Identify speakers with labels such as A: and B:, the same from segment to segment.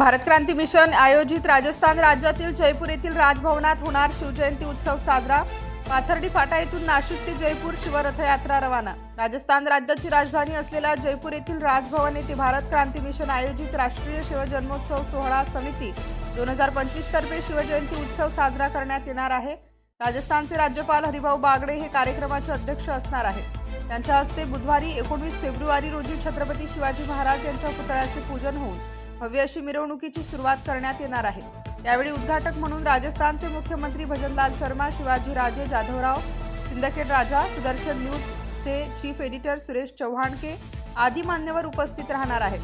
A: Bharat Kranti mission आयोजित राजस्थान राज्यातील जयपूर येथील राजभवनात होणार शिवजयंती उत्सव साजरा. पाथर्डी फाटा येथून नाशिक ते जयपूर शिवरथयात्रा रवाना. राजस्थान राज्याची राजधानी असलेल्या जयपूर येथील राजभवन येथे भारत क्रांती मिशन आयोजित राष्ट्रीय शिवजन्मोत्सव सोहळा समिती दोन हजार पंचवीस तर्फे शिवजयंती उत्सव साजरा करण्यात येणार आहे. राजस्थानचे राज्यपाल हरिभाऊ बागडे हे कार्यक्रमाचे अध्यक्ष असणार आहेत. त्यांच्या हस्ते बुधवारी एकोणवीस फेब्रुवारी रोजी छत्रपती शिवाजी महाराज यांच्या पुतळ्याचे पूजन होऊन भव्य अशी मिरवणुकीची सुरुवात करण्यात येणार आहे. यावेळी उद्घाटक म्हणून राजस्थानचे मुख्यमंत्री भजनलाल शर्मा शिवाजी राजे जाधवराव सिंदखेड राजा सुदर्शन न्यूजचे चीफ एडिटर सुरेश चव्हाणके आदी मान्यवर उपस्थित राहणार आहेत.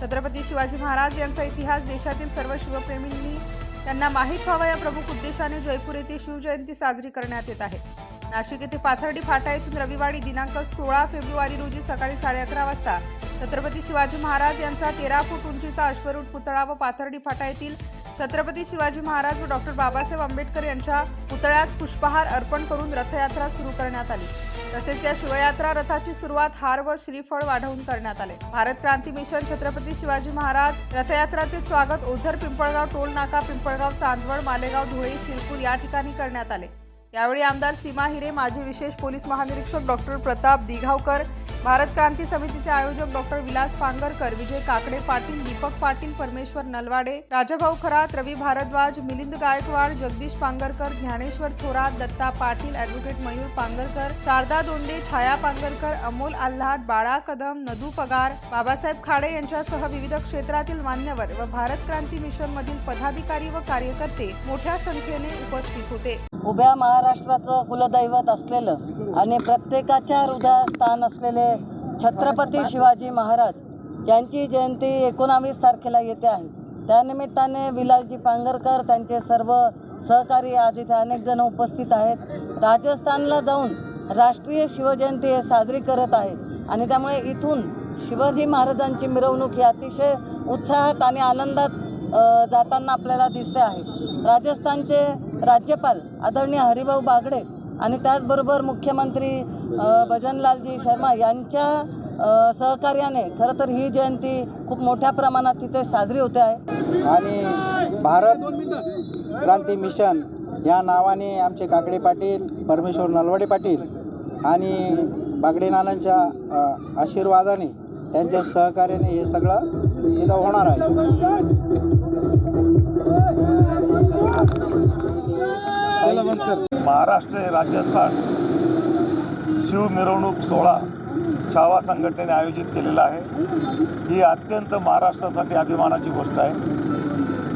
A: छत्रपती शिवाजी महाराज यांचा इतिहास देशातील सर्व शिवप्रेमींनी त्यांना माहीत व्हावा या प्रमुख उद्देशाने जयपूर येथे शिवजयंती साजरी करण्यात येत आहे. नाशिक येथे पाथर्डी फाटा येथून रविवारी दिनांक सोळा फेब्रुवारी रोजी सकाळी साडे अकरा वाजता छत्रपती शिवाजी महाराज यांचा तेरा फूट उंचीचा अश्वरूढ पुतळा व पाथर्डी फाटा येथील छत्रपती शिवाजी महाराज व डॉक्टर बाबासाहेब आंबेडकर यांच्या पुतळ्यास पुष्पहार अर्पण करून रथयात्रा सुरू करण्यात आली. तसेच या शिवयात्रा रथाची सुरुवात हार व श्रीफळ वाढवून करण्यात आले. भारत क्रांती मिशन छत्रपती शिवाजी महाराज रथयात्राचे स्वागत ओझर पिंपळगाव टोल नाका पिंपळगाव चांदवड मालेगाव धुळे शिरपूर या ठिकाणी करण्यात आले. यावेळी आमदार सीमा हिरे माजी विशेष पोलीस महानिरीक्षक डॉक्टर प्रताप दिघावकर भारत क्रांती समितीचे आयोजक डॉक्टर विलास पांगरकर विजय काकडे पाटील दीपक पाटील परमेश्वर नलवाडे राजाभाऊ खरात रवी भारद्वाज मिलिंद गायकवाड जगदीश पांगरकर ज्ञानेश्वर थोरात दत्ता पाटील ॲडव्होकेट मयूर पांगरकर शारदा दोंडे छाया पांगरकर अमोल आल्हाट बाळा कदम नदू पगार बाबासाहेब खाडे यांच्यासह विविध क्षेत्रातील मान्यवर व भारत क्रांती मिशन मधील पदाधिकारी व कार्यकर्ते मोठ्या संख्येने उपस्थित होते.
B: उभ्या महाराष्ट्राचं कुलदैवत असलेलं आणि प्रत्येकाच्या हृदयात स्थान असलेले छत्रपती शिवाजी महाराज यांची जयंती एकोणावीस तारखेला येते आहे. त्यानिमित्ताने विलासजी पांगरकर त्यांचे सर्व सहकारी आज इथे अनेक जण उपस्थित आहेत. राजस्थानला जाऊन राष्ट्रीय शिवजयंती हे साजरी करत आहे आणि त्यामुळे इथून शिवाजी महाराजांची मिरवणूक ही अतिशय उत्साहात आणि आनंदात जाताना आपल्याला दिसते आहे. राजस्थानचे राज्यपाल आदरणीय हरिभाऊ बागडे आणि त्याचबरोबर मुख्यमंत्री भजनलालजी शर्मा यांच्या सहकार्याने खरं तर ही जयंती खूप मोठ्या प्रमाणात तिथे साजरी होते आहे.
C: आणि भारत क्रांती मिशन या नावाने आमचे काकडे पाटील परमेश्वर नलवडे पाटील आणि बागडे नानांच्या आशीर्वादाने त्यांच्या सहकार्याने हे सगळं इथं होणार आहे.
D: महाराष्ट्र हे राजस्थान शिव मिरवणूक सोहळा छावा संघटनेने आयोजित केलेला आहे. ही अत्यंत महाराष्ट्रासाठी अभिमानाची गोष्ट आहे.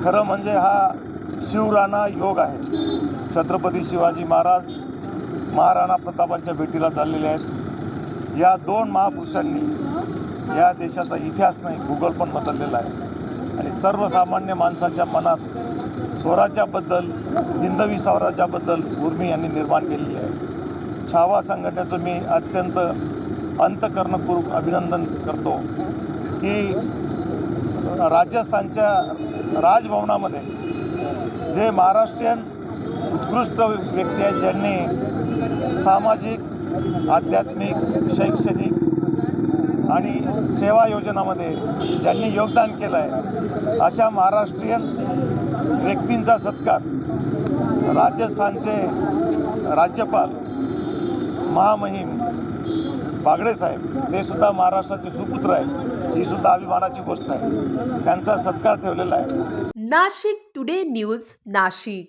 D: खरं म्हणजे हा शिवराणा योग आहे. छत्रपती शिवाजी महाराज महाराणा प्रतापांच्या भेटीला चाललेले आहेत. या दोन महापुरुषांनी या देशाचा इतिहास नाही भूगोल पण बदललेला आहे. आणि सर्वसामान्य माणसाच्या मनात स्वराज्याबद्दल हिंदवी स्वराज्याबद्दल उर्मी यांनी निर्माण केलेली आहे. छावा संघटनेचं मी अत्यंत अंतकरणपूर्वक अभिनंदन करतो की राजस्थानच्या राजभवनामध्ये जे महाराष्ट्रीयन उत्कृष्ट व्यक्ती आहेत ज्यांनी सामाजिक आध्यात्मिक शैक्षणिक आणि सेवा योजनामध्ये ज्यांनी योगदान केलं आहे अशा महाराष्ट्रीयन व्यक्तींचा सत्कार. राजस्थानचे राज्यपाल महामहिम बागडे साहेब ते सुद्धा महाराष्ट्राचे सुपुत्र आहेत. ही सुद्धा अभिमानाची गोष्ट आहे. त्यांचा सत्कार ठेवलेला आहे.
E: Nashik today news Nashik.